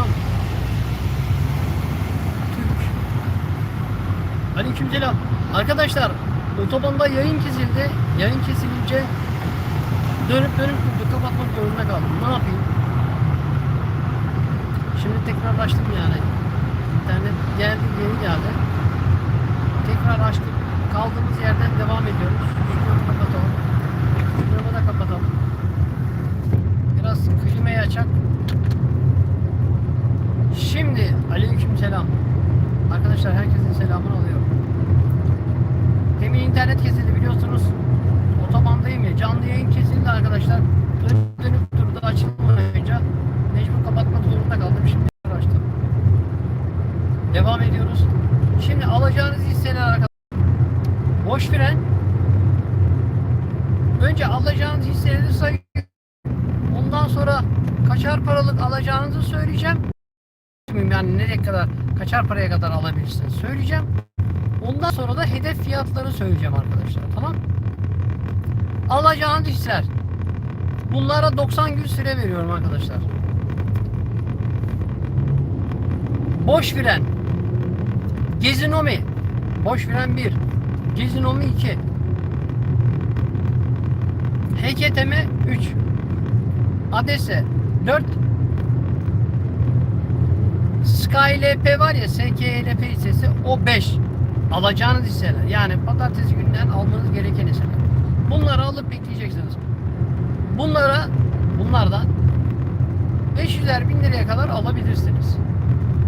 Aleykümselam. Türk. Aleykümselam. Arkadaşlar otobanda yayın kesildi. Yayın kesilince dönüp dönüp durdu. Kapatmak zorunda kaldım. Ne yapayım? Şimdi tekrar açtım yani. İnternet geldi geri geldi. Tekrar açtık. Kaldığımız yerden devam ediyoruz. Şunu kapatalım. Şunu da kapatalım. Biraz klimayı açak. Şimdi aleyküm selam. Arkadaşlar herkesin selamını alıyorum. Demin internet kesildi biliyorsunuz. Otobandayım ya. Canlı yayın kesildi arkadaşlar. Dönüp dönüp durdu açılmayınca mecbur kapatmak zorunda kaldım. Şimdi açtım. Devam ediyoruz. Şimdi alacağınız hisseler arkadaşlar. Boş fren. Önce alacağınız hisseleri sayın. Ondan sonra kaçar paralık alacağınızı söyleyeceğim. Yani nereye kadar, kaçar paraya kadar alabilirsiniz söyleyeceğim. Ondan sonra da hedef fiyatları söyleyeceğim arkadaşlar. Tamam? Alacağınız hisseler. Bunlara 90 gün süre veriyorum arkadaşlar. Boş fren. Gezinomi. Boş fren 1. Gezinomi 2. HKTM 3. Adese 4. SkyLP var ya SKLP hissesi o 5. Alacağınız hisseler. Yani pazartesi günden almanız gereken hisseler. Bunları alıp bekleyeceksiniz. Bunlara bunlardan 500'er bin liraya kadar alabilirsiniz.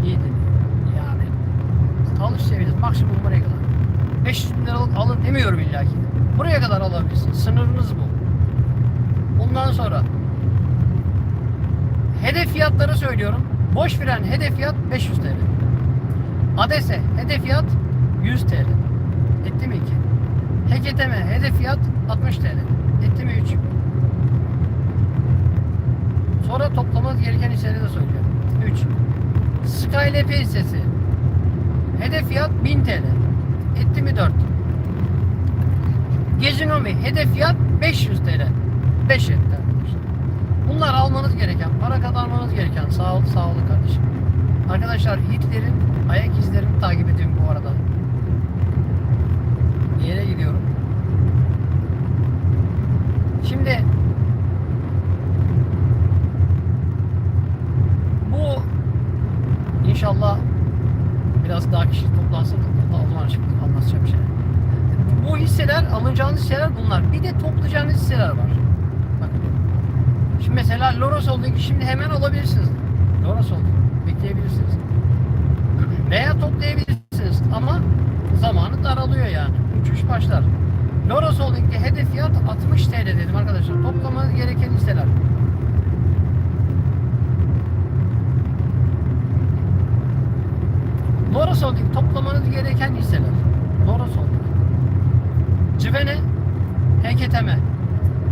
İyi. Yani alış seviyeniz maksimum buraya kadar. 500 bin liralık alın demiyorum illa. Buraya kadar alabilirsiniz. Sınırınız bu. Bundan sonra hedef fiyatları söylüyorum. Boş fren hedef fiyat 500 TL. Adese hedef fiyat 100 TL. Etti mi 2? HKTM hedef fiyat 60 TL. Etti mi 3? Sonra toplamanız gereken hisseleri de söylüyorum. 3. SkyLP hissesi. Hedef fiyat 1000 TL. Etti mi 4? Gezinomi hedef fiyat 500 TL. 5 etti. Bunlar almanız gereken, para kazanmanız gereken. Sağ ol, sağ olun kardeşim. Arkadaşlar Hitler'in ayak izlerini takip ediyorum bu arada. Yere gidiyorum. Şimdi bu inşallah biraz daha kişi toplansın. O zaman şimdi anlatacağım şey. Bu hisseler, alacağınız hisseler bunlar. Bir de toplayacağınız hisseler var. Bakın. Mesela Loros Holding'i şimdi hemen alabilirsiniz. Loros Holding. Bekleyebilirsiniz. Veya toplayabilirsiniz ama zamanı daralıyor yani. Uçuş başlar. Loros Holding'de hedef fiyat 60 TL dedim arkadaşlar. Toplamanız gereken hisseler. Loros Holding toplamanız gereken hisseler. Loros Holding. Civene, HKTM,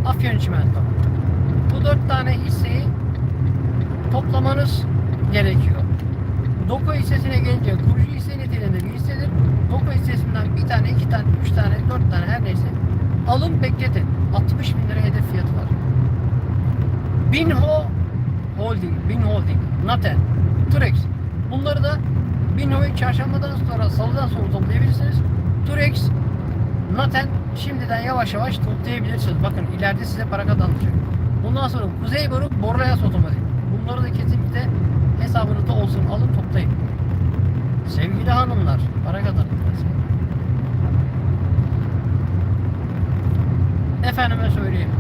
Afyon Çimento. Bu dört tane hisseyi toplamanız gerekiyor. Doku hissesine gelince kurucu hisse niteliğinde bir hissedir. Doku hissesinden bir tane, iki tane, üç tane, dört tane her neyse alın bekletin. 60 bin lira hedef fiyatı var. Binho Holding, Bin Holding, Naten, Turex. Bunları da Binho'yu çarşambadan sonra, salıdan sonra toplayabilirsiniz. Turex, Naten şimdiden yavaş yavaş toplayabilirsiniz. Bakın ileride size para kazandıracak. Bundan sonra Kuzey Boru, Borlayas Otomotiv. Bunları da kesinlikle hesabınızda olsun. Alın toplayın. Sevgili hanımlar, para kazanın. Efendime söyleyeyim.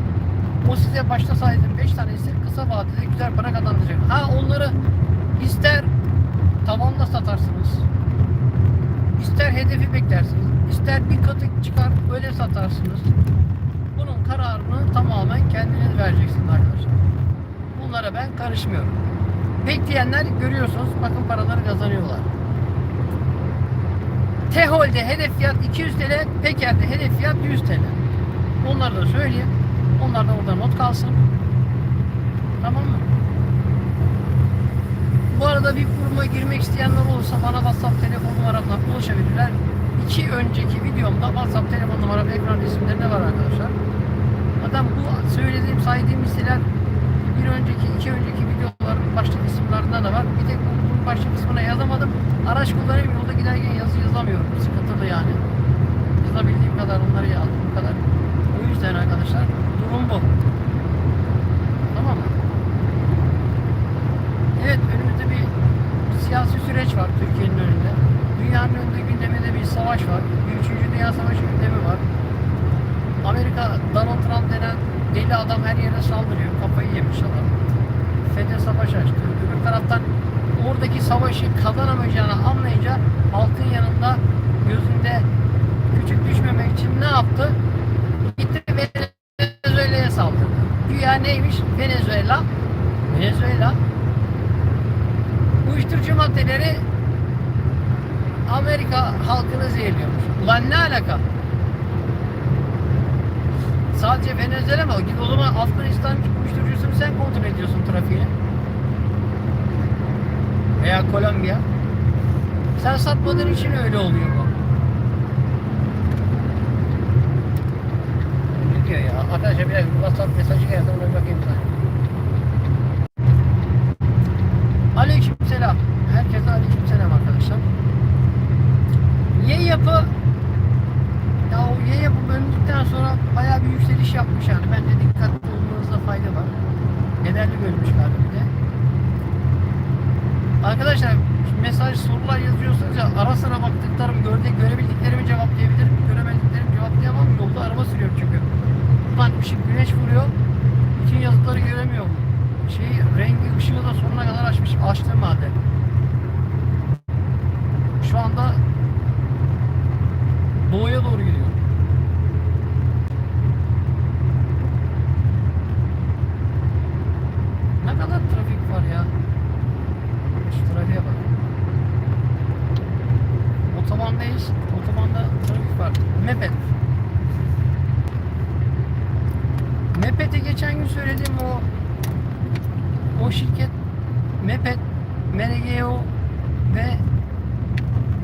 O size başta saydığım 5 tanesi kısa vadede güzel para kazandıracak. Ha onları ister tavanda satarsınız. ister hedefi beklersiniz. ister bir katı çıkar öyle satarsınız. Bunun kararını tamamen kendiniz vereceksiniz arkadaşlar. Bunlara ben karışmıyorum. Bekleyenler görüyorsunuz bakın paraları kazanıyorlar. Tehol'de hedef fiyat 200 TL, Peker'de hedef fiyat 100 TL. Onları da söyleyeyim. Onlar da orada not kalsın. Tamam mı? Bu arada bir kuruma girmek isteyenler olursa bana WhatsApp telefon numaramdan ulaşabilirler. İki önceki videomda WhatsApp telefon numaram ekran resimlerinde var arkadaşlar. Zaten bu söylediğim saydığım hisseler bir önceki iki önceki videoların başlık isimlerinden başlı kısmına yazamadım. Araç kullanıyorum yolda giderken yazı yazamıyorum. Sıkıntılı yani. Yazabildiğim kadar onları yazdım. Bu kadar. O yüzden arkadaşlar bu. Tamam mı? Evet önümüzde bir siyasi süreç var Türkiye'nin önünde. Dünyanın önünde gündeminde bir savaş var. Bir üçüncü dünya savaşı gündemi var. Amerika Donald Trump denen deli adam her yere saldırıyor. Kafayı yemiş adam. FETÖ savaş açtı. Öbür taraftan oradaki savaşı kazanamayacağını anlayınca halkın yanında gözünde küçük düşmemek için ne yaptı? Gitti saldırdı. Güya neymiş? Venezuela. Venezuela uyuşturucu maddeleri Amerika halkını zehirliyormuş. Ulan ne alaka? Sadece Venezuela mı? Git o zaman Afganistan uyuşturucusunu sen kontrol ediyorsun trafiğini. Veya Kolombiya. Sen satmadığın için öyle oluyor bu. Diyor ya? Arkadaşlar bir dakika WhatsApp mesajı geldi ona bir bakayım sana. Aleyküm selam. Herkese aleyküm selam arkadaşlar. Y yapı ya o Y yapı bölündükten sonra bayağı bir yükseliş yapmış yani. Bence dikkatli olmanızda fayda var. Bedelli bölmüş galiba bir de. Arkadaşlar mesaj sorular yazıyorsunuz ya ara sıra baktıklarım, gördük, görebildiklerimi cevaplayabilirim. Göremediklerimi cevaplayamam. Yolda araba sürüyorum çünkü. Işık güneş vuruyor. Bütün yazıları göremiyorum. Şey rengi ışığı da sonuna kadar açmış. Açtığım halde. Şu anda doğuya doğru gidiyor. Ne kadar trafik var ya. Şu trafiğe bak. Otobandayız. Otobanda trafik var. Mepet. Mepet'e geçen gün söylediğim o o şirket Mepet, MRGO ve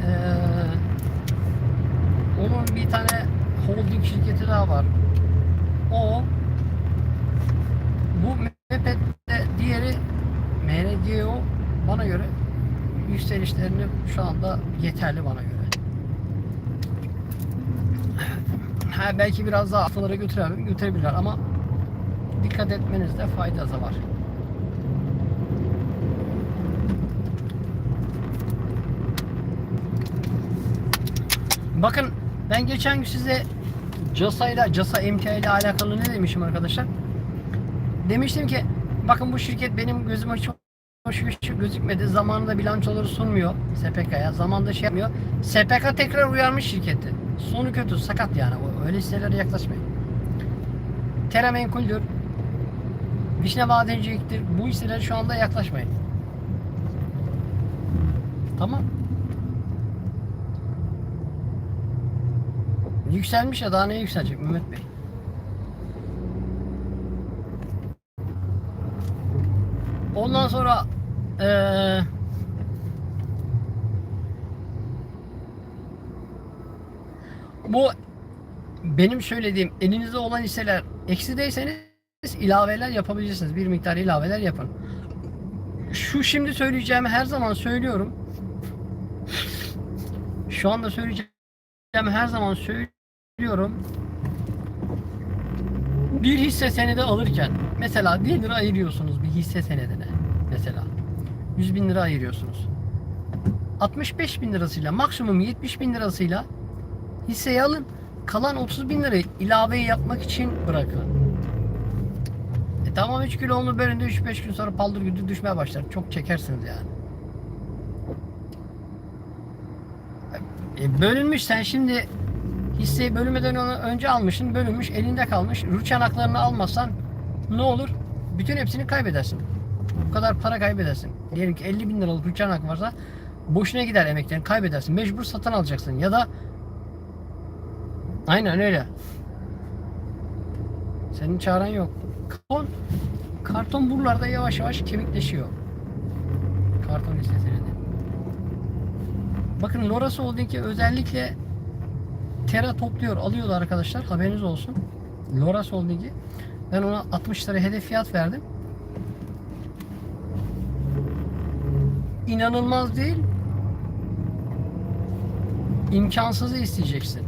eee onun bir tane holding şirketi daha var. O bu Mepet'te diğeri MRGO bana göre yükselişlerini şu anda yeterli bana göre. Ha, belki biraz daha haftalara götürer, götürebilirler ama dikkat etmenizde fayda da var. Bakın ben geçen gün size CASA ile CASA emtia ile alakalı ne demişim arkadaşlar? Demiştim ki bakın bu şirket benim gözüme hiç hoş hiç gözükmedi. Zamanında bilançoları sunmuyor SPK'ya. Zamanında şey yapmıyor. SPK tekrar uyarmış şirketi. Sonu kötü, sakat yani. Öyle hisselere yaklaşmayın. Tera menkuldür. Vişne madenciliktir. Bu hisselere şu anda yaklaşmayın. Tamam. Yükselmiş ya daha ne yükselecek Mehmet Bey? Ondan sonra eee bu benim söylediğim elinizde olan hisseler eksideyseniz ilaveler yapabilirsiniz. Bir miktar ilaveler yapın. Şu şimdi söyleyeceğimi her zaman söylüyorum. Şu anda söyleyeceğim her zaman söylüyorum. Bir hisse senedi alırken mesela 1 lira ayırıyorsunuz bir hisse senedine mesela 100 bin lira ayırıyorsunuz 65 bin lirasıyla maksimum 70 bin lirasıyla hisseyi alın kalan 30 bin lirayı ilave yapmak için bırakın tamam 3 kilo onu bölünde 3-5 gün sonra paldır güdür düşmeye başlar. Çok çekersiniz yani. E, bölünmüş sen şimdi hisseyi bölünmeden önce almışsın bölünmüş elinde kalmış. Rüç yanaklarını almazsan ne olur? Bütün hepsini kaybedersin. Bu kadar para kaybedersin. Diyelim ki 50 bin liralık rüç yanak varsa boşuna gider emeklerini kaybedersin. Mecbur satın alacaksın. Ya da aynen öyle. Senin çaren yok karton karton buralarda yavaş yavaş kemikleşiyor karton hisse senedi Bakın Loras Holding'i özellikle Tera topluyor, alıyorlar arkadaşlar. Haberiniz olsun. Loras Holding'i. Ben ona 60 lira hedef fiyat verdim. inanılmaz değil, imkansızı isteyeceksin.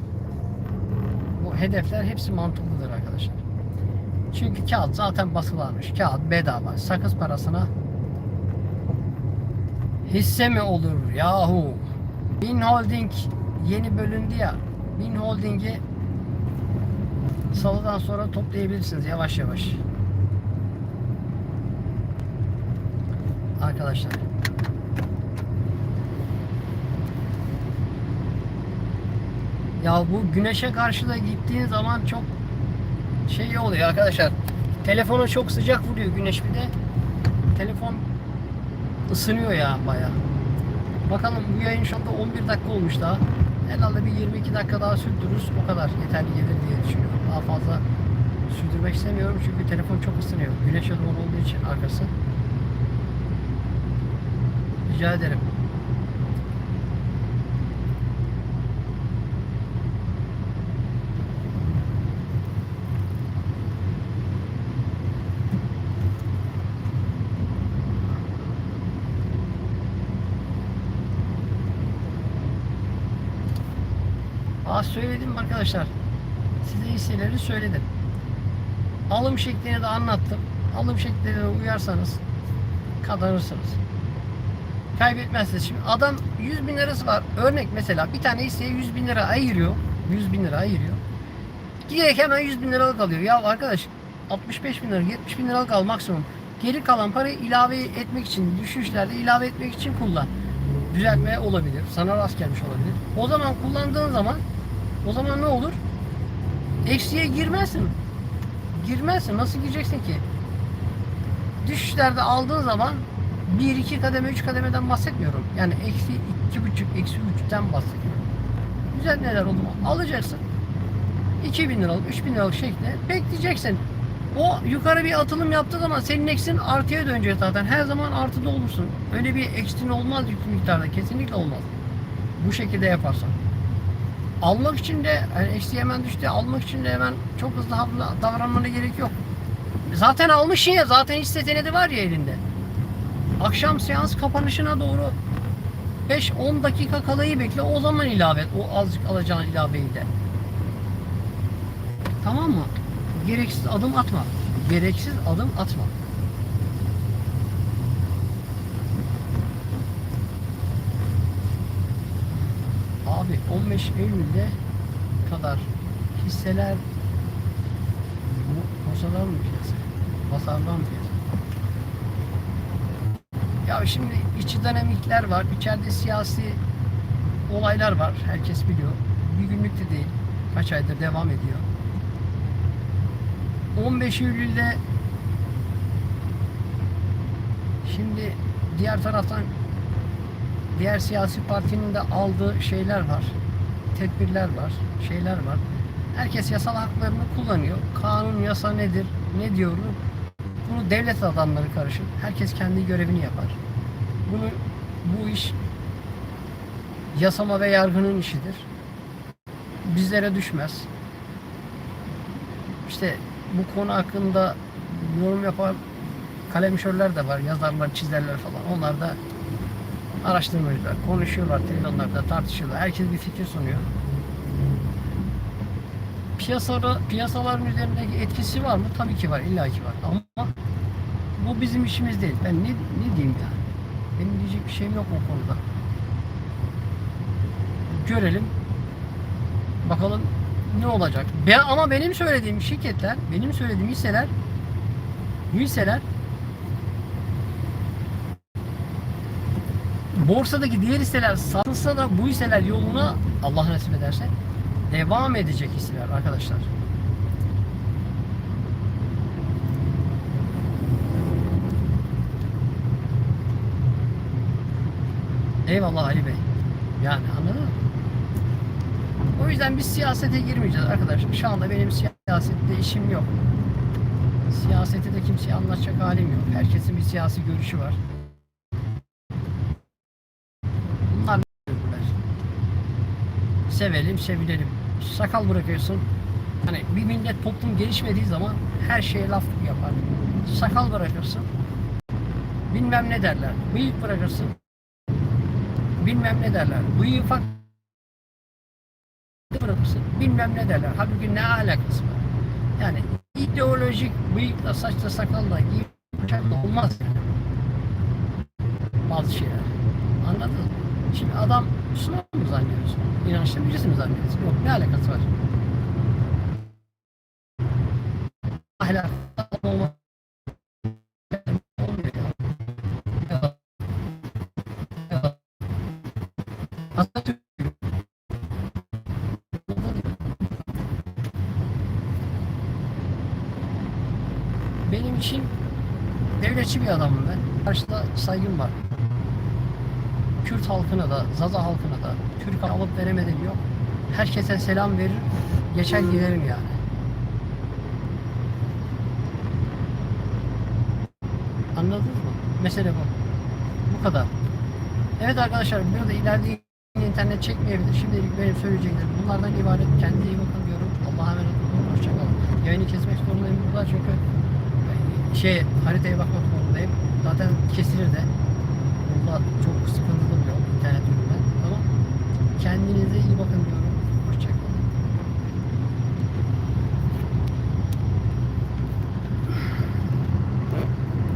Bu hedefler hepsi mantıklıdır arkadaşlar. Çünkü kağıt zaten basılarmış. Kağıt bedava. Sakız parasına hisse mi olur yahu? Bin Holding yeni bölündü ya. Bin Holding'i salıdan sonra toplayabilirsiniz yavaş yavaş. Arkadaşlar. Ya bu güneşe karşı da gittiğin zaman çok şey oluyor arkadaşlar. Telefona çok sıcak vuruyor güneş bir de. Telefon ısınıyor ya baya. Bakalım bu yayın şu anda 11 dakika olmuş daha. Herhalde bir 22 dakika daha sürdürürüz. O kadar yeterli gelir diye düşünüyorum. Daha fazla sürdürmek istemiyorum çünkü telefon çok ısınıyor. Güneşe doğru olduğu için arkası. Rica ederim. Aa söyledim arkadaşlar. Size hisseleri söyledim. Alım şeklini de anlattım. Alım şekline uyarsanız kazanırsınız. Kaybetmezsiniz. Şimdi adam 100 bin lirası var. Örnek mesela bir tane hisseye 100 bin lira ayırıyor. 100 bin lira ayırıyor. Giderek hemen 100 bin liralık alıyor. Ya arkadaş 65 bin lira 70 bin liralık al maksimum. Geri kalan parayı ilave etmek için düşüşlerde ilave etmek için kullan. Düzeltme olabilir. Sana rast gelmiş olabilir. O zaman kullandığın zaman o zaman ne olur? Eksiye girmezsin. Girmezsin. Nasıl gireceksin ki? Düşüşlerde aldığın zaman 1 2 kademe 3 kademeden bahsetmiyorum. Yani eksi 2,5 eksi 3'ten bahsediyorum. Güzel neler oldu mu? Alacaksın. 2000 liralık 3000 liralık şekilde bekleyeceksin. O yukarı bir atılım yaptığı zaman senin eksin artıya dönecek zaten. Her zaman artıda olursun. Öyle bir eksin olmaz yüklü miktarda. Kesinlikle olmaz. Bu şekilde yaparsan. Almak için de yani eksi hemen düştü. Almak için de hemen çok hızlı davranmana gerek yok. Zaten almışsın ya. Zaten hisse senedi var ya elinde. Akşam seans kapanışına doğru 5-10 dakika kalayı bekle. O zaman ilave et. O azıcık alacağın ilaveyi de. Tamam mı? Gereksiz adım atma. Gereksiz adım atma. 15 Eylül'de kadar hisseler bu bosalar mı piyasa? Basarlar mı piyasa? Ya şimdi içi dinamikler var. içeride siyasi olaylar var. Herkes biliyor. Bir günlük de değil. Kaç aydır devam ediyor. 15 Eylül'de şimdi diğer taraftan diğer siyasi partinin de aldığı şeyler var. Tedbirler var. Şeyler var. Herkes yasal haklarını kullanıyor. Kanun, yasa nedir? Ne diyor? Bunu devlet adamları karışır. Herkes kendi görevini yapar. Bunu bu iş yasama ve yargının işidir. Bizlere düşmez. İşte bu konu hakkında yorum yapan kalemşörler de var, yazarlar, çizerler falan. Onlar da araştırmacılar, konuşuyorlar, televizyonlarda tartışıyorlar. Herkes bir fikir sunuyor. Piyasada, piyasaların üzerindeki etkisi var mı? Tabii ki var, illaki var. Ama bu bizim işimiz değil. Ben ne, ne diyeyim ya? Benim diyecek bir şeyim yok o konuda. Görelim. Bakalım ne olacak. Ben, ama benim söylediğim şirketler, benim söylediğim hisseler bu hisseler borsadaki diğer hisseler satılsa da bu hisseler yoluna Allah nasip ederse devam edecek hisseler arkadaşlar. Eyvallah Ali Bey. Yani anladın mı? O yüzden biz siyasete girmeyeceğiz arkadaşlar. Şu anda benim siyasette işim yok. Siyasete de kimseye anlatacak halim yok. Herkesin bir siyasi görüşü var. Bunlar ne Sevelim, sevilelim. Sakal bırakıyorsun. Hani bir millet toplum gelişmediği zaman her şeye laf yapar. Sakal bırakırsın. Bilmem ne derler. Bıyık bırakırsın. bilmem ne derler. Bıyığı ufak bırakırsın bilmem ne derler. Halbuki ne alakası var? Yani ideolojik bıyıkla saçla sakalla giyip olmaz yani. Bazı şeyler. Anladın mı? Şimdi adam Müslüman mı zannediyorsun? İnançlı birisi mi zannediyorsun? Yok ne alakası var? Ahlak benim için devletçi bir adamım ben. Karşıda saygım var. Kürt halkına da, Zaza halkına da, Türk alıp veremedim yok. Herkese selam verir, geçer giderim yani. Anladınız mı? Mesele bu. Bu kadar. Evet arkadaşlar burada ileride internet çekmeyebilir. Şimdilik benim söyleyeceklerim bunlardan ibaret. Kendinize iyi bakın diyorum. Allah'a emanet olun. Hoşçakalın. Yayını kesmek zorundayım burada çünkü şey haritaya bakmak zorundayım. Zaten kesilir de. Burada çok sıkıntılı üründen. Tamam. Kendinize iyi bakın diyorum.